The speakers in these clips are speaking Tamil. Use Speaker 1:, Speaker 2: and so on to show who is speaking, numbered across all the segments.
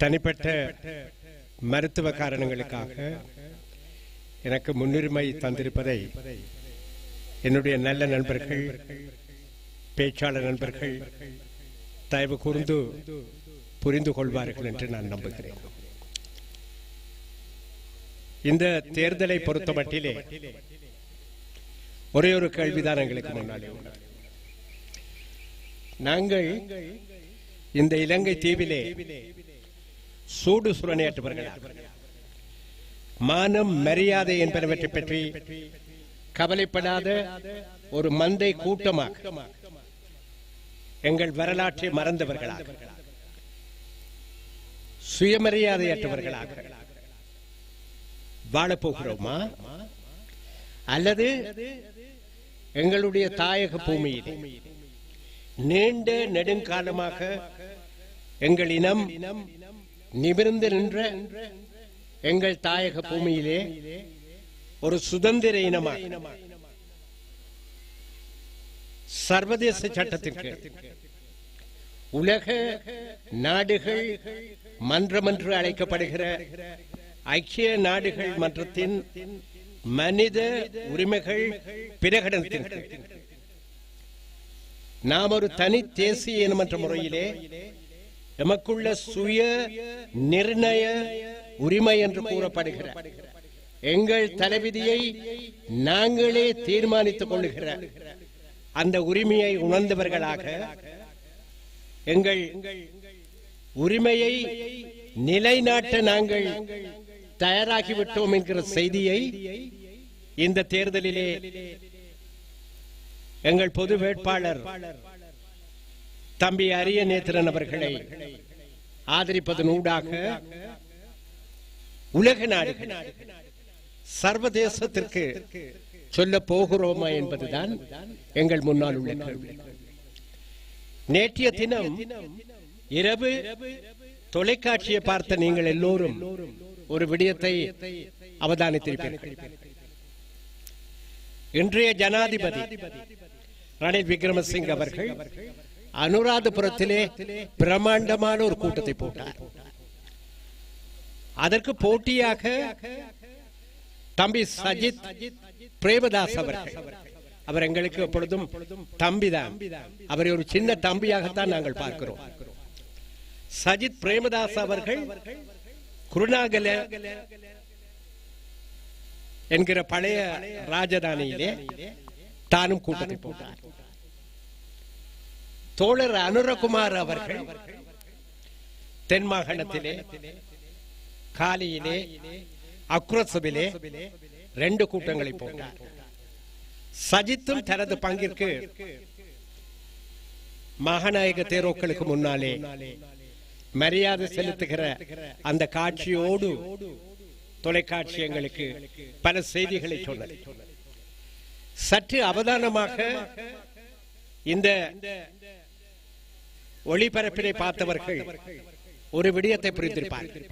Speaker 1: தனிப்பட்ட மருத்துவ காரணங்களுக்காக எனக்கு முன்னுரிமை தந்திருப்பதை என்னுடைய நல்ல நண்பர்கள் பேச்சாளர் நண்பர்கள் தயவு கூர்ந்து புரிந்து கொள்வார்கள் என்று நான் நம்புகிறேன். இந்த தேர்தலை பொறுத்தமட்டிலே ஒரே ஒரு கேள்விதான் எங்களுக்கு முன்னாலே நாங்கள் இந்த இலங்கை தீவிலே சூடு சுரணையாற்றுவர்களா மானம் மரியாதை என்பனவற்றை பற்றி கவலைப்படாத ஒரு மந்தை கூட்டமாக எங்கள் வரலாற்றை மறந்தவர்களாக சுயமரியாதையற்றவர்களாக வாழப்போகிறோமா அல்லது எங்களுடைய தாயக பூமியில் நீண்ட நெடுங்காலமாக எங்கள் இனம் நிமிர்ந்து நின்ற எங்கள் தாயக பூமியிலே ஒரு சுதந்திர இனமாக சர்வதேச சட்டத்திற்கு உலக நாடுகள் மன்றம் என்று அழைக்கப்படுகிற ஐக்கிய நாடுகள் மன்றத்தின் மனித உரிமைகள் பிரகடனத்திற்கு நாம் ஒரு தனி தேசிய இனம் என்ற முறையிலே எமக்குள்ள சுய நிர்ணய உரிமை என்று கூறப்படுகிற எங்கள் தலைவிதியை நாங்களே தீர்மானித்துக் கொள்ளுகிற அந்த உரிமையை உணர்ந்தவர்களாக எங்கள் உரிமையை நிலைநாட்ட நாங்கள் தயாராகிவிட்டோம் என்கிற செய்தியை இந்த தேர்தலிலே எங்கள் பொது வேட்பாளர் தம்பி அரிய நேத்திரன் அவர்களை ஆதரிப்பதன் ஊடாக உலக நாடுகள் சர்வதேசத்திற்கு சொல்ல போகிறோமா என்பதுதான் எங்கள் முன்னால் உள்ள கேள்வி. நேற்றைய தினம் இரவு தொலைக்காட்சியை பார்த்த நீங்கள் எல்லோரும் ஒரு விடயத்தை அவதானித்திருப்பீர்கள். இன்றைய ஜனாதிபதி ரணில் விக்ரமசிங் அவர்கள் அனுராதபுரத்திலே பிரம்மாண்டமான ஒரு கூட்டத்தை போட்டார். அதற்கு போட்டியாக தம்பி சஜித் பிரேமதாஸ் அவர்கள். அவர் எங்களுக்கு எப்பொழுதும் தம்பிதான். அவரை ஒரு சின்ன தம்பியாகத்தான் நாங்கள் பார்க்கிறோம். சஜித் பிரேமதாஸ் அவர்கள் குருநாகல என்கிற பழைய ராஜதானியிலே தானும் கூட்டத்தை போட்டார். தோழர் அனுரகுமார் அவர்கள் தென் மாகாணத்திலே காலியிலே அக்ரோசபிலே ரெண்டு கூட்டங்களை போட்டார் சஜித்தும் தனது பங்கிற்கு மகாநாயக தேரோக்களுக்கு முன்னாலே மரியாதை செலுத்துகிற அந்த காட்சியோடு தொலைக்காட்சி எங்களுக்கு பல செய்திகளை சொன்னது. சற்று அவதானமாக இந்த ஒளிபரப்பினை பார்த்தவர்கள் ஒரு விடயத்தை புரிந்திருப்பார்கள்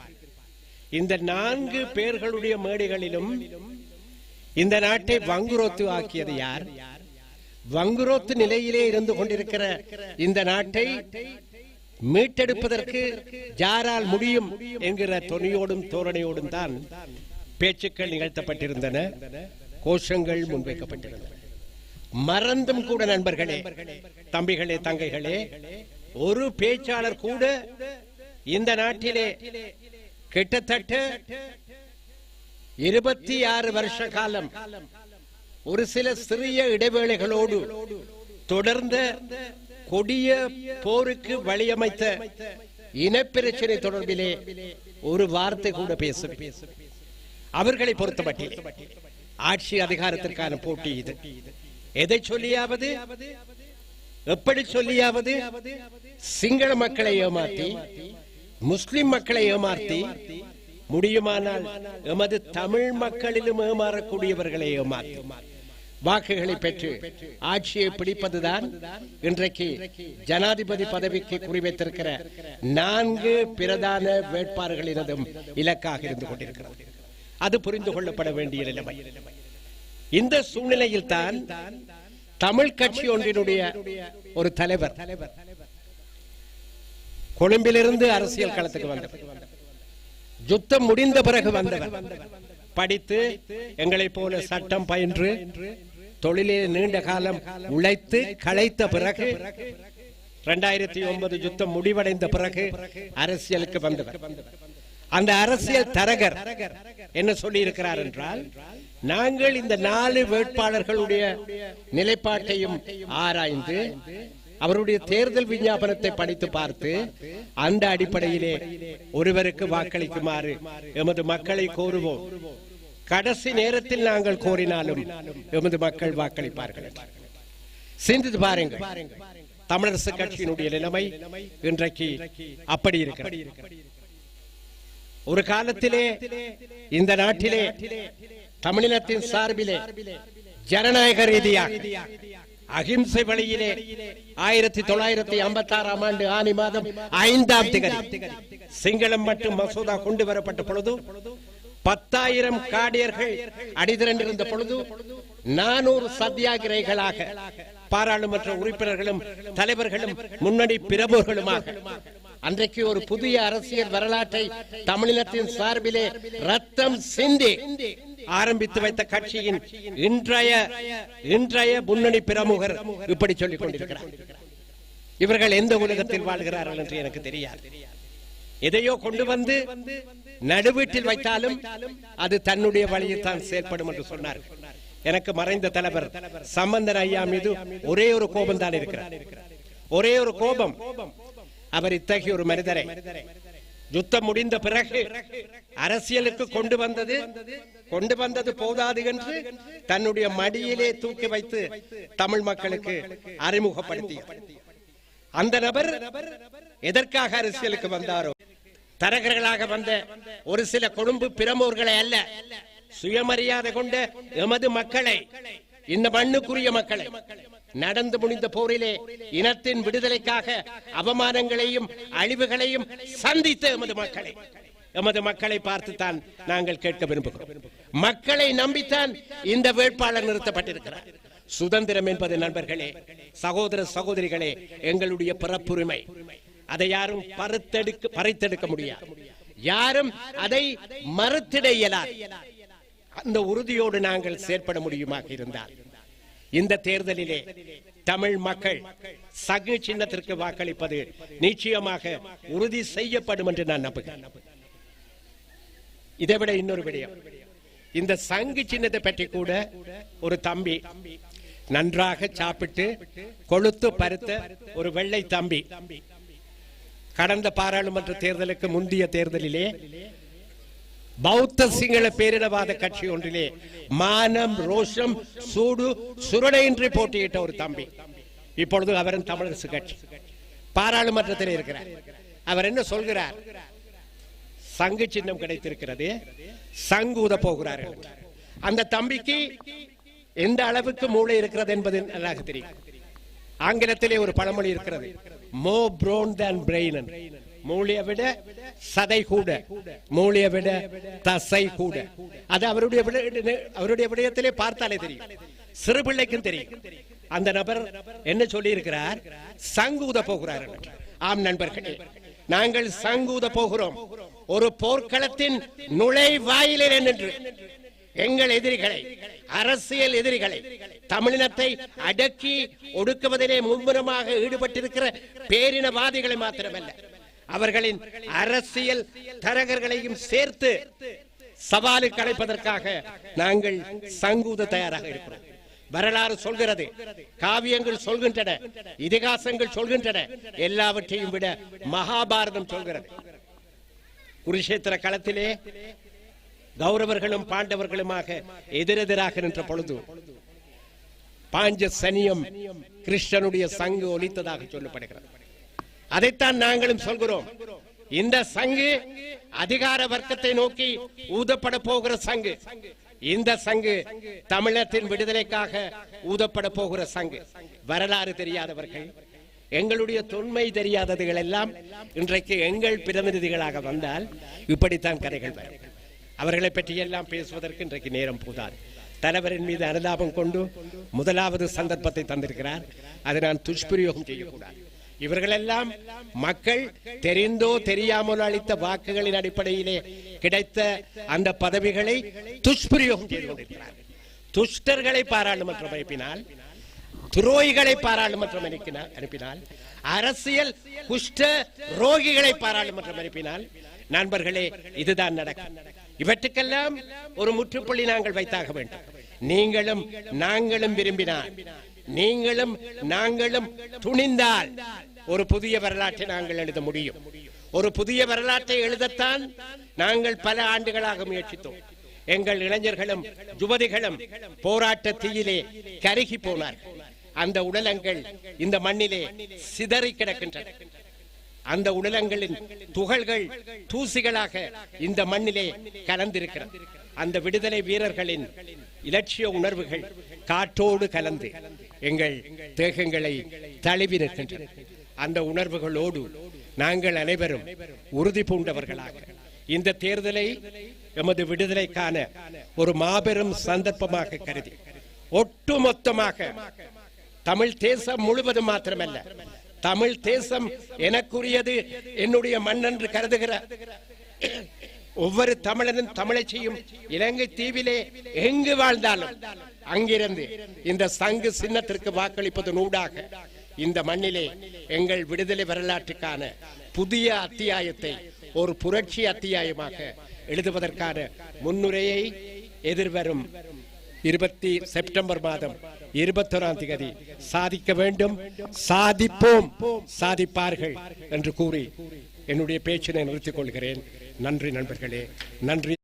Speaker 1: இந்த நான்கு பேர்களுடைய மேடைகளிலும் இந்த நாட்டை வங்குரோத்து ஆக்கியது யார்? வங்குரோத்து நிலையிலே இருந்து கொண்டிருக்கிற இந்த நாட்டை மீட்டெடுப்பதற்கு யாரால் முடியும் என்கிற துணியோடும் தோரணையோடும் தான் பேச்சுக்கள் நிகழ்த்தப்பட்டிருந்தன கோஷங்கள் முன்வைக்கப்பட்டிருந்தன. மறந்தும் கூட நண்பர்களே தம்பிகளே தங்கைகளே ஒரு பேச்சாளர் கூட இந்த நாட்டிலே கிட்டத்தட்ட இருபத்தி ஆறு வருஷ காலம் ஒரு சில சிறிய இடைவேளைகளோடு தொடர்ந்த கொடிய போருக்கு வழியமைத்த இனப்பிரச்சனை தொடர்பிலே ஒரு வார்த்தை கூட பேச அவர்களை பொறுத்தமட்டில் ஆட்சி அதிகாரத்திற்கான போட்டி இது. எதை சொல்லியாவது? எப்படி சொல்லியாவது? சிங்கள மக்களை ஏமாற்றி முஸ்லிம் மக்களை ஏமாற்றி முடியுமானால் எமது தமிழ் மக்களிலும் ஏமாறக்கூடியவர்களை ஏமாற்றி வாக்குகளை பெற்று ஆட்சியை பிடிப்பதுதான் இன்றைக்கு ஜனாதிபதி பதவிக்கு குறிவைத்திருக்கிற நான்கு பிரதான வேட்பாளர்களினதும் இலக்காக இருந்து கொண்டிருக்கிறது. அது புரிந்து கொள்ளப்பட வேண்டிய நிலைமை. இந்த சூழ்நிலையில் தான் தமிழ் கட்சி ஒன்றினுடைய ஒரு தலைவர். கொழும்பிலிருந்து அரசியல் களத்துக்கு வந்தவர். யுத்தம் முடிந்த பிறகு வந்தவர். படித்து எங்களைப் போல சட்டம் பயின்று தொழிலே நீண்ட காலம் உழைத்து களைத்த பிறகு இரண்டாயிரத்தி ஒன்பது யுத்தம் முடிவடைந்த பிறகு அரசியலுக்கு வந்தவர். அந்த அரசியல் தரகர் என்ன சொல்லி இருக்கிறார் என்றால் நாங்கள் இந்த நாலு வேட்பாளர்களுடைய நிலைப்பாட்டையும் ஆராய்ந்து அவருடைய தேர்தல் விஞ்ஞாபனத்தை படித்து பார்த்து அந்த அடிப்படையிலே ஒருவருக்கு வாக்களிக்குமாறு எமது மக்களை கோருவோம். கடைசி நேரத்தில் நாங்கள் கோரினாலும் எமது மக்கள் வாக்களிப்பார்கள் சிந்தித்து பாருங்கள். தமிழரசு கட்சியினுடைய நிலைமை இன்றைக்கு அப்படி இருக்கிறது. ஒரு காலத்திலே இந்த நாட்டிலே தமிழினத்தின் சார்பிலே ஜனநாயக ரீதியாக அகிம்சை வழியிலே ஆயிரத்தி தொள்ளாயிரத்தி ஐம்பத்தி ஆறாம் ஆண்டு ஆனி மாதம் ஐந்தாம் திகதி சிங்களம் மற்றும் மசோதா கொண்டு வரப்பட்ட பொழுது பத்தாயிரம் காடியர்கள் அடிதிரண்டிருந்த பொழுது நானூறு சத்தியாகிரகிகளாக பாராளுமன்ற உறுப்பினர்களும் தலைவர்களும் முன்னணி பிரபுகளுமாக அன்றைக்கு ஒரு புதிய அரசியல் வரலாற்றை தமிழினத்தின் சார்பிலே ரத்தம் சிந்தி ஆரம்பித்து வைத்த கட்சியின் இன்றைய இன்றைய முன்னணி பிரமுகர் இப்படி சொல்லிக் கொண்டிருக்கிறார். இவர்கள் எந்த உலகத்தில் வாழ்கிறார்கள் என்று எனக்கு தெரியாது. எதையோ கொண்டு வந்து நடுவீட்டில் வைத்தாலும் அது தன்னுடைய வழியில் தான் செயல்படும் என்று சொன்னார். எனக்கு மறைந்த தலைவர் சம்பந்தன் ஐயா மீது ஒரே ஒரு கோபம் தான் இருக்கிறார் ஒரே ஒரு கோபம். அவர் இத்தகைய ஒரு மனிதரை யுத்தம் முடிந்த பிறகு அரசியலுக்கு கொண்டு வந்தது. கொண்டு வந்தது போதாது என்று தன்னுடைய மடியிலே தூக்கி வைத்து தமிழ் மக்களுக்கு அறிமுகப்படுத்தி அந்த நபர் எதற்காக அரசியலுக்கு வந்தாரோ? தரகர்களாக வந்த ஒரு சில கொழும்பு பிரமுகர்களை அல்ல சுயமரியாதை கொண்ட எமது மக்களை இந்த மண்ணுக்குரிய மக்களை நடந்து முடிந்த போரிலே இனத்தின் விடுதலைக்காக அவமானங்களையும் அழிவுகளையும் சந்தித்த எமது மக்களை. எமது மக்களை பார்த்துத்தான் நாங்கள் கேட்க விரும்புகிறோம். மக்களை நம்பித்தான் இந்த வேட்பாளர் நிறுத்தப்பட்டிருக்கிறார். சுதந்திரம் என்பது நண்பர்களே சகோதர சகோதரிகளே எங்களுடைய பிறப்புரிமை. அதை யாரும் பருத்தெடுக்க பறித்தெடுக்க முடியாது. யாரும் அதை மறுத்திட இயலாது. அந்த உறுதியோடு நாங்கள் செயற்பட முடியுமாக இருந்தால். இந்த தேர்தலிலே தமிழ் மக்கள் சகு சின்னத்திற்கு வாக்களிப்பது நிச்சயமாக உறுதி செய்யப்படும் என்று நான் நம்புகிறேன். இதை விட இன்னொரு விடயம். இந்த சங்கு சின்னத்தை பற்றி கூட ஒரு தம்பி நன்றாக சாப்பிட்டு கொளுத்து பருத்த ஒரு வெள்ளை தம்பி. கடந்த பாராளுமன்ற தேர்தலுக்கு முந்தைய தேர்தலிலே பௌத்த சிங்கள பேரிடவாத கட்சி ஒன்றிலே மானம் ரோஷம் சூடு சுரடையின்றி போட்டியிட்ட ஒரு தம்பி. இப்பொழுது அவரும் தமிழரசு கட்சி. பாராளுமன்றத்தில் இருக்கிறார். அவர் என்ன சொல்கிறார்? சங்கு சின்னம் கிடைத்திருக்கிறது. சங்கு உத போகிறார்கள் அந்த தம்பிக்கு எந்த அளவுக்கு மூளை இருக்கிறது என்பது நல்லாக தெரியும். ஆங்கிலத்திலே ஒரு பழமொழி இருக்கிறது. மோ ப்ரோன் தேன் பிரெயின் மூளையை விட சதை கூட. மூளையை விட தசை கூட. அது அவருடைய அவருடைய விடயத்திலே பார்த்தாலே தெரியும். சிறு பிள்ளைக்கும் தெரியும். அந்த நபர் என்ன சொல்லி இருக்கிறார் சங்கூத போகிறார் ஆம் நண்பர்களே நாங்கள் சங்கூத போகிறோம். ஒரு போர்க்களத்தின் நுழைவாயிலே நின்று. எங்கள் எதிரிகளை அரசியல் எதிரிகளை தமிழினத்தை அடக்கி ஒடுக்குவதிலே மும்முரமாக ஈடுபட்டிருக்கிற பேரினவாதிகளை மாத்திரமல்ல. அவர்களின் அரசியல் தரகர்களையும் சேர்த்து சவாலுக்கு அழைப்பதற்காக நாங்கள் சங்கூத தயாராக இருக்கிறோம். வரலாறு சொல்கிறது காவியங்கள் சொல்கின்றன இதிகாசங்கள் சொல்கின்றன எல்லாவற்றையும் விட மகாபாரதம் சொல்கிறது. குருஷேத்திர களத்திலே கௌரவர்களும் பாண்டவர்களுமாக எதிரெதிராக நின்ற பொழுது பாஞ்ச சனியம் கிருஷ்ணனுடைய சங்கு ஒலித்ததாக சொல்லப்படுகிறது. அதைத்தான் நாங்களும் சொல்கிறோம். இந்த சங்கு அதிகார வர்க்கத்தை நோக்கி ஊதப்பட போகிற சங்கு. இந்த சங்கு தமிழத்தின் விடுதலைக்காக ஊதப்பட போகிற சங்கு. வரலாறு தெரியாதவர்கள் எங்களுடைய தொன்மை தெரியாததுகள் எல்லாம் இன்றைக்கு எங்கள் பிரதிநிதிகளாக வந்தால் இப்படித்தான் கதைகள் வரும். அவர்களை பற்றி எல்லாம் பேசுவதற்கு இன்றைக்கு நேரம் போதாது. தலைவரின் மீது அனுதாபம் கொண்டு முதலாவது சந்தர்ப்பத்தை தந்திருக்கிறார். அதை நான் துஷ்பிரயோகம் செய்யக்கூடாது. இவர்களெல்லாம் மக்கள் தெரிந்தோ தெரியாமலோ அளித்த வாக்குகளின் அடிப்படையிலே கிடைத்த அந்த பதவிகளை துஷ்பிரயோகம் செய்து கொண்டிருக்கிறார்கள் துஷ்டர்களை பாராளுமன்றம் அனுப்பினால் துரோகிகளை பாராளுமன்றம் அனுப்பினால் அனுப்பினால் அரசியல் குஷ்ட ரோகிகளை பாராளுமன்றம் அனுப்பினால் நண்பர்களே இதுதான் நடக்கும். இவற்றுக்கெல்லாம் ஒரு முற்றுப்புள்ளி நாங்கள் வைத்தாக வேண்டும். நீங்களும் நாங்களும் விரும்பினால் நீங்களும் நாங்களும் துணிந்தால் ஒரு புதிய வரலாற்றை நாங்கள் எழுத முடியும். ஒரு புதிய வரலாற்றை எழுதத்தான் நாங்கள் பல ஆண்டுகளாக முயற்சித்தோம். எங்கள் இளைஞர்களும் யுவதிகளும் போராட்ட தீயிலே கருகி போனார்கள். அந்த உடலங்கள் இந்த மண்ணிலே சிதறி கிடக்கின்றன. அந்த உடலங்களின் துகள்கள் தூசிகளாக இந்த மண்ணிலே கலந்திருக்கிறது. அந்த விடுதலை வீரர்களின் இலட்சிய உணர்வுகள் காற்றோடு கலந்து எங்கள் தேகங்களை தழுவி நிற்கின்றன. அந்த உணர்வுகளோடு நாங்கள் அனைவரும் உறுதி பூண்டவர்களாக. இந்த தேர்தலை எமது விடுதலைக்கான ஒரு மாபெரும் சந்தர்ப்பமாக கருதி ஒட்டுமொத்தமாக தமிழ் தேசம் முழுவதும் மாத்திரமல்ல தமிழ் தேசம் எனக்குரியது என்னுடைய மண் என்று கருதுகிற ஒவ்வொரு தமிழனும் தமிழை செய்யும் இலங்கை தீவிலே எங்கு வாழ்ந்தாலும் அங்கிருந்து இந்த சங்கு சின்னத்திற்கு வாக்களிப்பது நூடாக இந்த மண்ணிலே எங்கள் விடுதலை வரலாற்றுக்கான புதிய அத்தியாயத்தை ஒரு புரட்சி அத்தியாயமாக எழுதுவதற்கான முன்னுரையை எதிர்வரும் இருபத்தி செப்டம்பர் மாதம் இருபத்தொராம் தேதி சாதிக்க வேண்டும். சாதிப்போம். சாதிப்பார்கள் என்று கூறி என்னுடைய பேச்சினை நிறுத்திக் கொள்கிறேன். நன்றி நண்பர்களே. நன்றி.